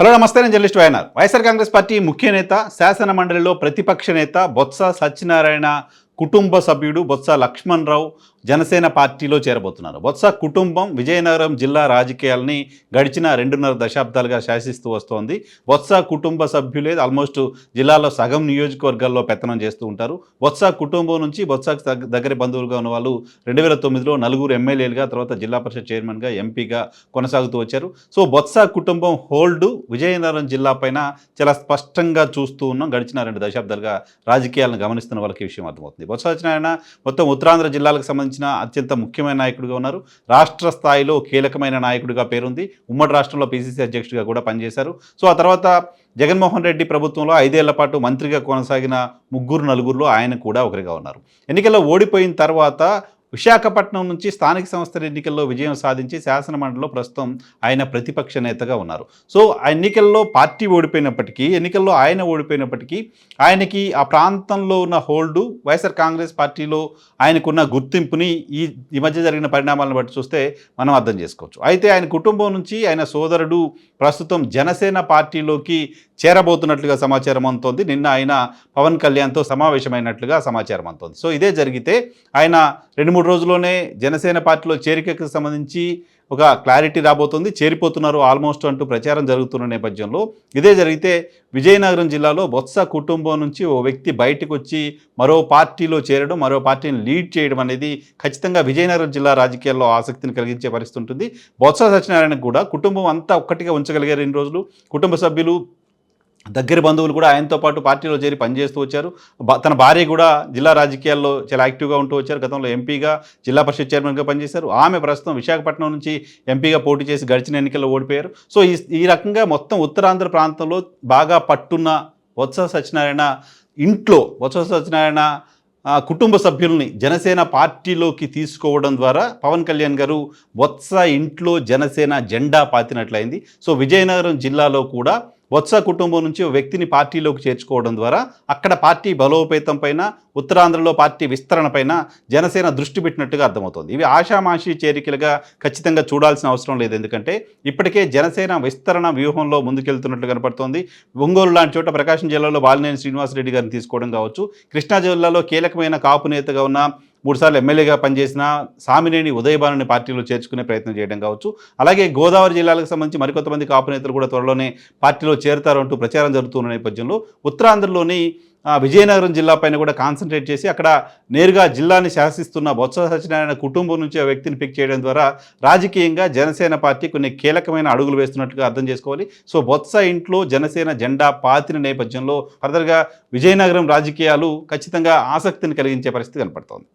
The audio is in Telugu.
హలో నమస్తే నేను journalist YNR. YSR Congress party ముఖ్య నేత శాసన మండలిలో ప్రతిపక్ష నేత బొత్స సత్యనారాయణ కుటుంబ సభ్యుడు బొత్స లక్ష్మణ్ రావు జనసేన పార్టీలో చేరబోతున్నారు. బొత్స కుటుంబం విజయనగరం జిల్లా రాజకీయాలని గడిచిన రెండున్నర దశాబ్దాలుగా శాసిస్తూ వస్తోంది. బొత్స కుటుంబ సభ్యులే ఆల్మోస్ట్ జిల్లాలో సగం నియోజకవర్గాల్లో పెత్తనం చేస్తూ ఉంటారు. బొత్స కుటుంబం నుంచి బొత్సకు దగ్గర బంధువులుగా ఉన్న వాళ్ళు రెండు వేల తొమ్మిదిలో నలుగురు ఎమ్మెల్యేలుగా తర్వాత జిల్లా పరిషత్ చైర్మన్గా ఎంపీగా కొనసాగుతూ వచ్చారు. సో బొత్స కుటుంబం హోల్డ్ విజయనగరం జిల్లా పైన చాలా స్పష్టంగా చూస్తూ ఉన్నాం. గడిచిన రెండు దశాబ్దాలుగా రాజకీయాలను గమనిస్తున్న వాళ్ళకి విషయం అర్థమవుతుంది. బొత్స సత్యనారాయణ మొత్తం ఉత్తరాంధ్ర జిల్లాలకు సంబంధించి సంబంధించిన అత్యంత ముఖ్యమైన నాయకుడిగా ఉన్నారు. రాష్ట్ర స్థాయిలో కీలకమైన నాయకుడిగా పేరుంది. ఉమ్మడి రాష్ట్రంలో పిసిసి అధ్యక్షుడిగా కూడా పనిచేశారు. సో ఆ తర్వాత జగన్మోహన్ రెడ్డి ప్రభుత్వంలో ఐదేళ్ళ పాటు మంత్రిగా కొనసాగిన ముగ్గురు నలుగురులో ఆయన కూడా ఒకరిగా ఉన్నారు. ఎన్నికల్లో ఓడిపోయిన తర్వాత విశాఖపట్నం నుంచి స్థానిక సంస్థల ఎన్నికల్లో విజయం సాధించి శాసనమండలిలో ప్రస్తుతం ఆయన ప్రతిపక్ష నేతగా ఉన్నారు. సో ఎన్నికల్లో పార్టీ ఓడిపోయినప్పటికీ ఎన్నికల్లో ఆయన ఓడిపోయినప్పటికీ ఆయనకి ఆ ప్రాంతంలో ఉన్న హోల్డు వైఎస్ఆర్ కాంగ్రెస్ పార్టీలో ఆయనకున్న గుర్తింపుని ఈ ఈ మధ్య జరిగిన పరిణామాలను బట్టి చూస్తే మనం అర్థం చేసుకోవచ్చు. అయితే ఆయన కుటుంబం నుంచి ఆయన సోదరుడు ప్రస్తుతం జనసేన పార్టీలోకి చేరబోతున్నట్లుగా సమాచారం అందుతోంది. నిన్న ఆయన పవన్ కళ్యాణ్తో సమావేశమైనట్లుగా సమాచారం అందుతోంది. సో ఇదే జరిగితే ఆయన రెండు మూడు రోజుల్లోనే జనసేన పార్టీలో చేరికకు సంబంధించి ఒక క్లారిటీ రాబోతుంది. చేరిపోతున్నారు ఆల్మోస్ట్ అంటూ ప్రచారం జరుగుతున్న నేపథ్యంలో. ఇదే జరిగితే విజయనగరం జిల్లాలో బొత్స కుటుంబం నుంచి ఓ వ్యక్తి బయటకు వచ్చి మరో పార్టీలో చేరడం మరో పార్టీని లీడ్ చేయడం అనేది ఖచ్చితంగా విజయనగరం జిల్లా రాజకీయాల్లో ఆసక్తిని కలిగించే పరిస్థితి ఉంటుంది. బొత్స సత్యనారాయణ కూడా కుటుంబం అంతా ఒక్కటిగా ఉంచగలిగారు ఇన్ని రోజులు. కుటుంబ సభ్యులు దగ్గర బంధువులు కూడా ఆయనతో పాటు పార్టీలో చేరి పనిచేస్తూ వచ్చారు. బా- తన భార్య కూడా జిల్లా రాజకీయాల్లో చాలా యాక్టివ్గా ఉంటూ వచ్చారు. గతంలో ఎంపీగా జిల్లా పరిషత్ చైర్మన్గా పనిచేశారు. ఆమె ప్రస్తుతం విశాఖపట్నం నుంచి ఎంపీగా పోటీ చేసి గడిచిన ఎన్నికల్లో ఓడిపోయారు. సో ఈ ఈ రకంగా మొత్తం ఉత్తరాంధ్ర ప్రాంతంలో బాగా పట్టున్న వత్స సత్యనారాయణ ఇంట్లో వత్స సత్యనారాయణ కుటుంబ సభ్యుల్ని జనసేన పార్టీలోకి తీసుకోవడం ద్వారా పవన్ కళ్యాణ్ గారు వత్స ఇంట్లో జనసేన జెండా పాతినట్లయింది. సో విజయనగరం జిల్లాలో కూడా వత్స కుటుంబం నుంచి ఓ వ్యక్తిని పార్టీలోకి చేర్చుకోవడం ద్వారా అక్కడ పార్టీ బలోపేతం పైన ఉత్తరాంధ్రలో పార్టీ విస్తరణ పైన జనసేన దృష్టి పెట్టినట్టుగా అర్థమవుతుంది. ఇవి ఆషామాషి చేరికలుగా ఖచ్చితంగా చూడాల్సిన అవసరం లేదు. ఎందుకంటే ఇప్పటికే జనసేన విస్తరణ వ్యూహంలో ముందుకెళ్తున్నట్లు కనపడుతోంది. ఒంగోలు లాంటి చోట ప్రకాశం జిల్లాలో బాలినేని శ్రీనివాసరెడ్డి గారిని తీసుకోవడం కావచ్చు. కృష్ణా జిల్లాలో కీలకమైన కాపు నేతగా ఉన్న మూడుసార్లు ఎమ్మెల్యేగా పనిచేసిన సామినేని ఉదయభానుని పార్టీలో చేర్చుకునే ప్రయత్నం చేయడం కావచ్చు. అలాగే గోదావరి జిల్లాలకు సంబంధించి మరికొంతమంది కాపు నేతలు కూడా త్వరలోనే పార్టీలో చేరుతారంటూ ప్రచారం జరుగుతున్న నేపథ్యంలో ఉత్తరాంధ్రలోని విజయనగరం జిల్లా పైన కూడా కాన్సన్ట్రేట్ చేసి అక్కడ నేరుగా జిల్లాని శాసిస్తున్న బొత్స సత్యనారాయణ కుటుంబం నుంచి ఆ వ్యక్తిని పిక్ చేయడం ద్వారా రాజకీయంగా జనసేన పార్టీ కొన్ని కీలకమైన అడుగులు వేస్తున్నట్టుగా అర్థం చేసుకోవాలి. సో బొత్స ఇంట్లో జనసేన జెండా పాతిన నేపథ్యంలో ఫర్దర్గా విజయనగరం రాజకీయాలు ఖచ్చితంగా ఆసక్తిని కలిగించే పరిస్థితి కనపడుతోంది.